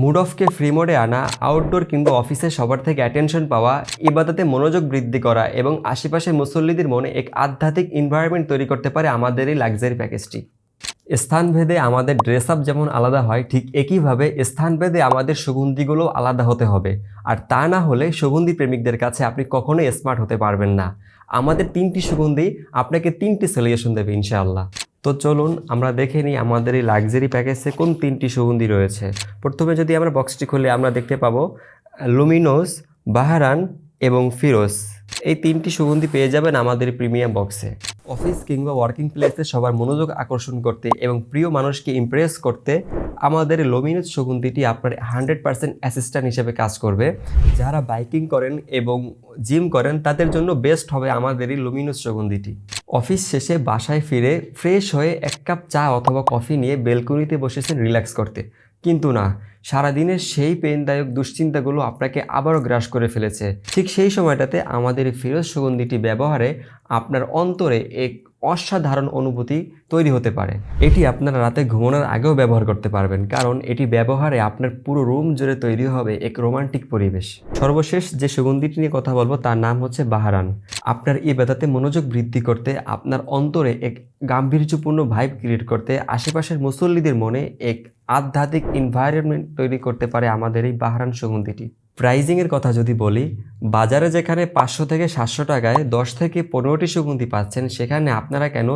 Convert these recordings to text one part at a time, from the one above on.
Mood অফকে free মোডে আনা outdoor কিংবা অফিসে সবার থেকে অ্যাটেনশন পাওয়া, ইবাদতে মনোযোগ বৃদ্ধি করা এবং আশেপাশে মুসল্লিদের মনে এক আধ্যাত্মিক এনভায়রনমেন্ট তৈরি করতে পারে আমাদের এই লাক্সারি প্যাকেজটি স্থানভেদে আমাদের ড্রেস আপ যেমন আলাদা হয়, ঠিক একইভাবে স্থানভেদে আমাদের সুগন্ধিগুলো আলাদা হতে হবে। আর তা না হলে সুগন্ধি প্রেমিকদের কাছে আপনি কখনোই স্মার্ট হতে পারবেন না। আমাদের তিনটি সুগন্ধি আপনাকে তিনটি সলিউশন দেবে ইনশাআল্লাহ। তো চলুন আমরা দেখে নিই আমাদের এই লাক্সারি প্যাকেজে কোন তিনটি সুগন্ধি রয়েছে। প্রথমে যদি আমরা বক্সটি খুলে আমরা দেখতে পাবো লুমিনোস বাহারান এবং ফিরোজ এই তিনটি সুগন্ধি পেয়ে যাবেন আমাদের প্রিমিয়াম বক্সে অফিস কিংবা ওয়ার্কিং প্লেসে সবার মনোযোগ আকর্ষণ করতে এবং প্রিয় মানুষকে ইমপ্রেস করতে আমাদের লুমিনোস সুগন্ধিটি আপনার হান্ড্রেড পার্সেন্ট অ্যাসিস্ট্যান্ট হিসেবে কাজ করবে। যারা বাইকিং করেন এবং জিম করেন, তাদের জন্য বেস্ট হবে আমাদের এই লুমিনোস সুগন্ধিটি। অফিস শেষে বাসায় ফিরে ফ্রেশ হয়ে এক কাপ চা অথবা কফি নিয়ে বেলকনিতে বসেছেন রিল্যাক্স করতে। কিন্তু না, সারাদিনের সেই পেনদায়ক দুশ্চিন্তাগুলো আপনাকে আবারও গ্রাস করে ফেলেছে। ঠিক সেই সময়টাতে আমাদের ফিরোজ সুগন্ধিটি ব্যবহারে আপনার অন্তরে এক অসাধারণ অনুভূতি তৈরি হতে পারে। এটি আপনারা রাতে ঘুমানোর আগেও ব্যবহার করতে পারবেন, কারণ এটি ব্যবহারে আপনার পুরো রুম জুড়ে তৈরি হবে এক রোমান্টিক পরিবেশ। সর্বশেষ যে সুগন্ধিটি নিয়ে কথা বলব, তার নাম হচ্ছে বাহারান। আপনার এই ব্যথাতে মনোযোগ বৃদ্ধি করতে, আপনার অন্তরে এক গাম্ভীর্যপূর্ণ ভাইব ক্রিয়েট করতে, আশেপাশের মুসল্লিদের মনে এক আধ্যাত্মিক এনভায়রনমেন্ট তৈরি করতে পারে আমাদের এই বাহারান সুগন্ধিটি। প্রাইজিংয়ের কথা যদি বলি, বাজারে যেখানে পাঁচশো থেকে সাতশো টাকায় দশ থেকে পনেরোটি সুগন্ধি পাচ্ছেন, সেখানে আপনারা কেন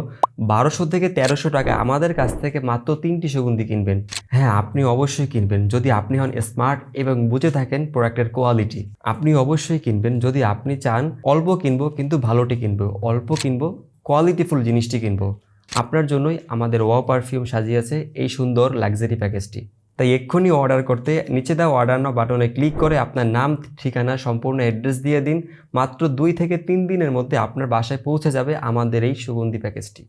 বারোশো থেকে তেরোশো টাকায় আমাদের কাছ থেকে মাত্র তিনটি সুগন্ধি কিনবেন? হ্যাঁ আপনি অবশ্যই কিনবেন। যদি আপনি হন স্মার্ট এবং বুঝে থাকেন প্রোডাক্টের কোয়ালিটি, আপনি অবশ্যই কিনবেন। যদি আপনি চান অল্প কিনবো, কিন্তু ভালোটি কিনবো, অল্প কিনবো, কোয়ালিটিফুল জিনিসটি কিনবো, আপনার জন্যই আমাদের ওয়া পারফিউম সাজিয়েছে এই সুন্দর লাক্সারি প্যাকেজটি। তাই এক্ষুনি অর্ডার করতে, নিচে দেওয়া অর্ডার নাও বাটনে ক্লিক করে আপনার নাম, ঠিকানা, সম্পূর্ণ অ্যাড্রেস দিয়ে দিন। মাত্র দুই থেকে তিন দিনের মধ্যে আপনার বাসায় পৌঁছে যাবে আমাদের এই সুগন্ধি প্যাকেজটি